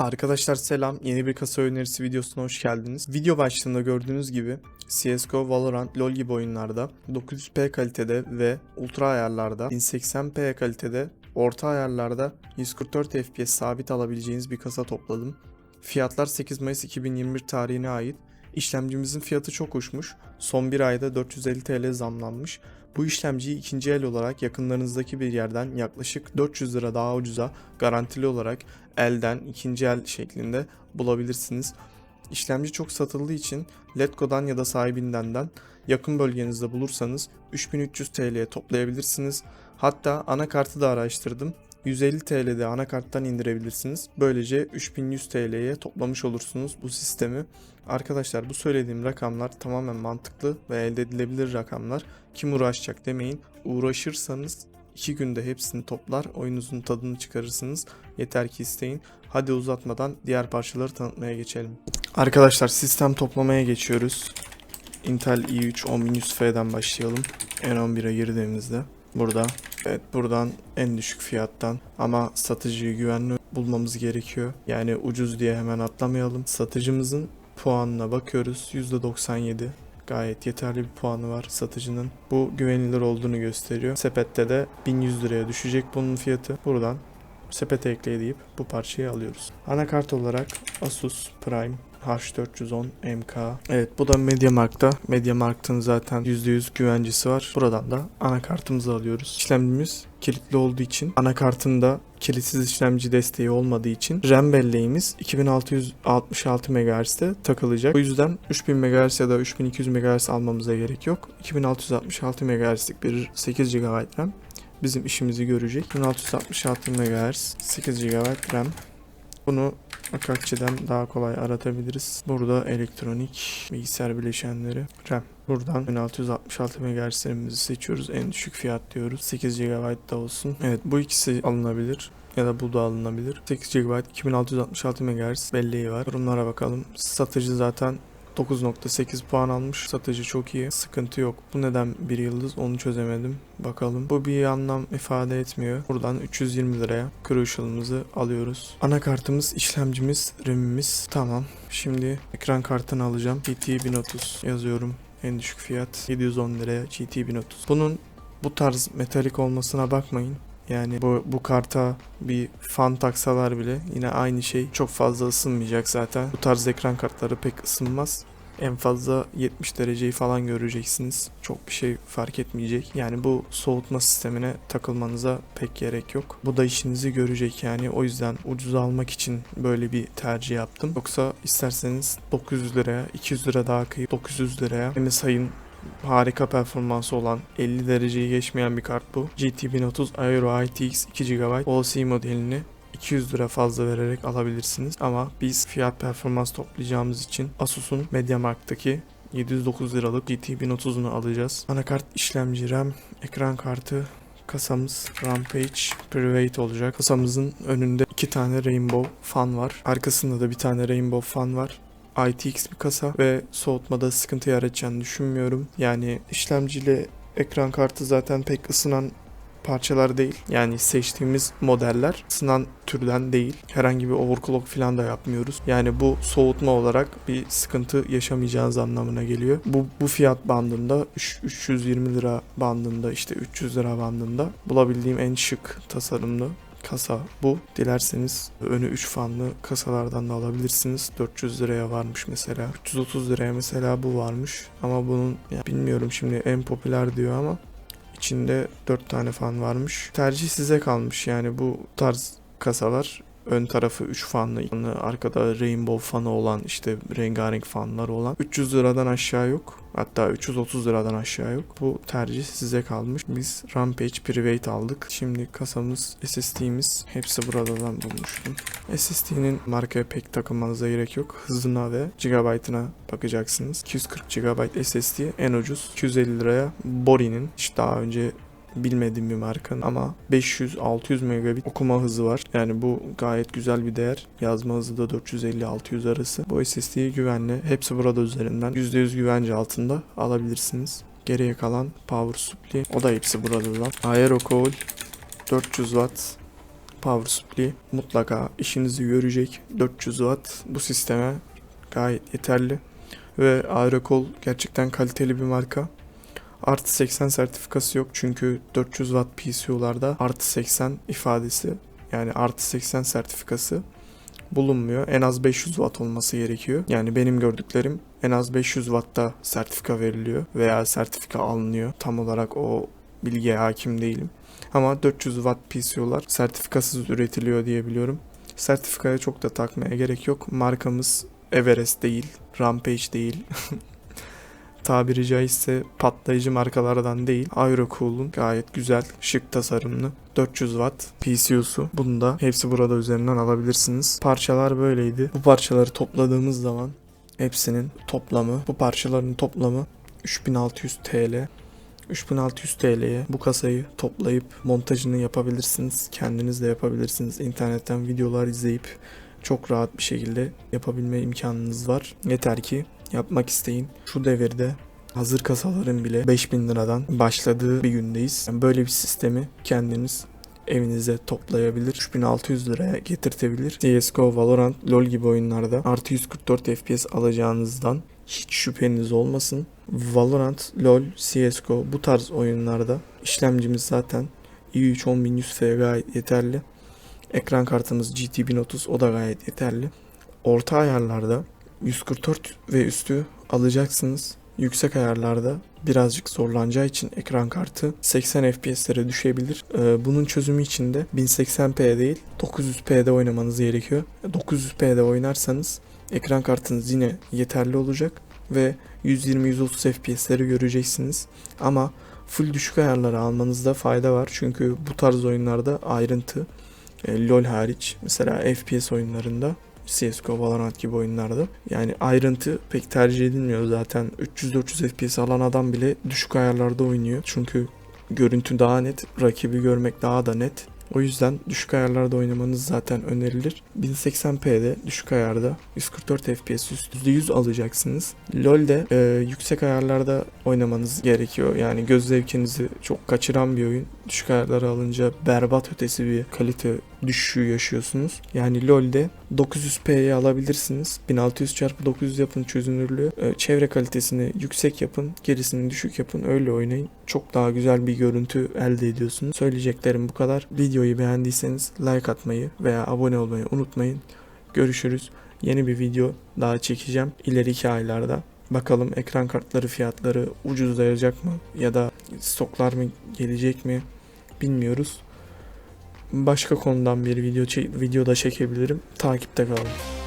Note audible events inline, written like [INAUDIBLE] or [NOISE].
Arkadaşlar selam. Yeni bir kasa önerisi videosuna hoş geldiniz. Video başlığında gördüğünüz gibi CSGO, Valorant, LoL gibi oyunlarda 900p kalitede ve ultra ayarlarda 1080p kalitede orta ayarlarda 144 FPS sabit alabileceğiniz bir kasa topladım. Fiyatlar 8 Mayıs 2021 tarihine ait. İşlemcimizin fiyatı çok uçmuş. Son bir ayda 450 TL zamlanmış. Bu işlemciyi ikinci el olarak yakınlarınızdaki bir yerden yaklaşık 400 lira daha ucuza garantili olarak elden ikinci el şeklinde bulabilirsiniz. İşlemci çok satıldığı için Letgo'dan ya da sahibindenden yakın bölgenizde bulursanız 3300 TL'ye toplayabilirsiniz. Hatta anakartı da araştırdım. 150 TL'de anakarttan indirebilirsiniz. Böylece 3100 TL'ye toplamış olursunuz bu sistemi. Arkadaşlar bu söylediğim rakamlar tamamen mantıklı ve elde edilebilir rakamlar. Kim uğraşacak demeyin. Uğraşırsanız 2 günde hepsini toplar, oyununuzun tadını çıkarırsınız. Yeter ki isteyin. Hadi uzatmadan diğer parçaları tanıtmaya geçelim. Arkadaşlar sistem toplamaya geçiyoruz. Intel i3 10100F'den başlayalım. N11'e girdiğimizde burada evet buradan en düşük fiyattan ama satıcıyı güvenli bulmamız gerekiyor. Yani ucuz diye hemen atlamayalım. Satıcımızın puanına bakıyoruz. %97 gayet yeterli bir puanı var satıcının. Bu güvenilir olduğunu gösteriyor. Sepette de 1100 liraya düşecek bunun fiyatı. Buradan sepete ekle deyip bu parçayı alıyoruz. Anakart olarak Asus Prime H410 MK. Evet bu da MediaMarkt'ta. MediaMarkt'ın zaten %100 güvencesi var. Buradan da anakartımızı alıyoruz. İşlemcimiz kilitli olduğu için anakartında kilitsiz işlemci desteği olmadığı için RAM belleğimiz 2666 MHz'de takılacak. O yüzden 3000 MHz ya da 3200 MHz almamıza gerek yok. 2666 MHz'lik bir 8 GB RAM bizim işimizi görecek. 1666 MHz 8 GB RAM. Bunu Akakçı'dan daha kolay aratabiliriz. Burada elektronik bilgisayar bileşenleri RAM. Buradan 1666 MHz'lerimizi seçiyoruz. En düşük fiyat diyoruz. 8 GB da olsun. Evet bu ikisi alınabilir ya da bu da alınabilir. 8 GB 2666 MHz belleği var. Durumlara bakalım. Satıcı zaten 9.8 puan almış. Satıcı çok iyi. Sıkıntı yok. Bu neden bir yıldız onu çözemedim. Bakalım. Bu bir anlam ifade etmiyor. Buradan 320 liraya Crucial'ımızı alıyoruz. Anakartımız, işlemcimiz, RAM'imiz tamam. Şimdi ekran kartını alacağım. GT 1030 yazıyorum. En düşük fiyat 710 liraya GT 1030. Bunun bu tarz metalik olmasına bakmayın. Yani bu, bu karta bir fan taksalar bile yine aynı şey. Çok fazla ısınmayacak zaten. Bu tarz ekran kartları pek ısınmaz. En fazla 70 dereceyi falan göreceksiniz. Çok bir şey fark etmeyecek. Yani bu soğutma sistemine takılmanıza pek gerek yok. Bu da işinizi görecek yani. O yüzden ucuz almak için böyle bir tercih yaptım. Yoksa isterseniz 900 liraya, 200 lira daha kıyıp 900 liraya MSI'ın harika performansı olan 50 dereceyi geçmeyen bir kart bu. GT 1030 Aero ITX 2 GB OC modelini 200 lira fazla vererek alabilirsiniz. Ama biz fiyat performans toplayacağımız için Asus'un MediaMarkt'taki 709 liralık GT 1030'unu alacağız. Anakart işlemci RAM, ekran kartı, kasamız Rampage Private olacak. Kasamızın önünde iki tane Rainbow fan var. Arkasında da bir tane Rainbow fan var. ITX bir kasa ve soğutmada sıkıntı yaratacağını düşünmüyorum. Yani işlemciyle ekran kartı zaten pek ısınan parçalar değil. Yani seçtiğimiz modeller ısınan türden değil. Herhangi bir overclock falan da yapmıyoruz. Yani bu soğutma olarak bir sıkıntı yaşamayacağınız anlamına geliyor. Bu, bu fiyat bandında 3, 320 lira bandında işte 300 lira bandında bulabildiğim en şık tasarımlı kasa bu. Dilerseniz önü 3 fanlı kasalardan da alabilirsiniz. 400 liraya varmış mesela. 330 liraya mesela bu varmış. Ama bunun ya bilmiyorum şimdi en popüler diyor ama içinde 4 tane fan varmış. Tercih size kalmış yani bu tarz kasalar ön tarafı 3 fanlı, arkada rainbow fanı olan işte rengarenk fanları olan 300 liradan aşağı yok. Hatta 330 liradan aşağı yok. Bu tercih size kalmış. Biz Rampage Private aldık. Şimdi kasamız, SSD'miz hepsi buradan bulmuştum. SSD'nin markaya pek takılmanıza gerek yok. Hızına ve gigabaytına bakacaksınız. 240 GB SSD en ucuz 250 liraya Bori'nin hiç daha önce bilmediğim bir markanın ama 500-600 megabit okuma hızı var. Yani bu gayet güzel bir değer. Yazma hızı da 450-600 arası. Bu SSD'yi güvenli. Hepsi burada üzerinden. %100 güvence altında alabilirsiniz. Geriye kalan power supply. O da hepsi burada. Aero coil 400 watt power supply mutlaka işinizi görecek. 400 watt bu sisteme gayet yeterli. Ve Aerocol gerçekten kaliteli bir marka. Artı 80 sertifikası yok çünkü 400 watt PCU'larda artı 80 ifadesi yani artı 80 sertifikası bulunmuyor. En az 500 watt olması gerekiyor. Yani benim gördüklerim en az 500 wattta sertifika veriliyor veya sertifika alınıyor. Tam olarak o bilgiye hakim değilim. Ama 400 watt PCU'lar sertifikasız üretiliyor diye biliyorum. Sertifikaya çok da takmaya gerek yok. Markamız Everest değil, Rampage değil. [LAUGHS] Tabiri caizse patlayıcı markalardan değil. Aerocool'un gayet güzel, şık tasarımlı 400 watt PCU'su. Bunu da hepsi burada üzerinden alabilirsiniz. Parçalar böyleydi. Bu parçaları topladığımız zaman hepsinin toplamı, bu parçaların toplamı 3600 TL. 3600 TL'ye bu kasayı toplayıp montajını yapabilirsiniz. Kendiniz de yapabilirsiniz. İnternetten videolar izleyip çok rahat bir şekilde yapabilme imkanınız var. Yeter ki yapmak isteyin. Şu devirde hazır kasaların bile 5000 liradan başladığı bir gündeyiz. Yani böyle bir sistemi kendiniz evinize toplayabilir. 3600 liraya getirtebilir. CSGO, Valorant, LoL gibi oyunlarda artı 144 FPS alacağınızdan hiç şüpheniz olmasın. Valorant, LoL, CSGO bu tarz oyunlarda işlemcimiz zaten i3 10100F gayet yeterli. Ekran kartımız GT 1030 o da gayet yeterli. Orta ayarlarda 144 ve üstü alacaksınız. Yüksek ayarlarda birazcık zorlanacağı için ekran kartı 80 FPS'lere düşebilir. Ee, bunun çözümü için de 1080p değil 900p'de oynamanız gerekiyor. 900p'de oynarsanız ekran kartınız yine yeterli olacak ve 120-130 FPS'leri göreceksiniz. Ama full düşük ayarları almanızda fayda var. Çünkü bu tarz oyunlarda ayrıntı e, LoL hariç mesela FPS oyunlarında CSGO, Valorant gibi oyunlarda. Yani ayrıntı pek tercih edilmiyor zaten. 300-400 FPS alan adam bile düşük ayarlarda oynuyor. Çünkü görüntü daha net, rakibi görmek daha da net. O yüzden düşük ayarlarda oynamanız zaten önerilir. 1080p'de düşük ayarda 144 FPS üstü %100 alacaksınız. LoL'de e, yüksek ayarlarda oynamanız gerekiyor. Yani göz zevkinizi çok kaçıran bir oyun. Düşük ayarlara alınca berbat ötesi bir kalite düşüşü yaşıyorsunuz. Yani LoL'de 900p'ye alabilirsiniz. 1600 x 900 yapın çözünürlüğü. E, çevre kalitesini yüksek yapın. Gerisini düşük yapın. Öyle oynayın. Çok daha güzel bir görüntü elde ediyorsunuz. Söyleyeceklerim bu kadar. Videoyu beğendiyseniz like atmayı veya abone olmayı unutmayın. Görüşürüz. Yeni bir video daha çekeceğim ileriki aylarda. Bakalım ekran kartları fiyatları ucuzlayacak mı ya da stoklar mı gelecek mi bilmiyoruz. Başka konudan bir video videoda çekebilirim. Takipte kalın.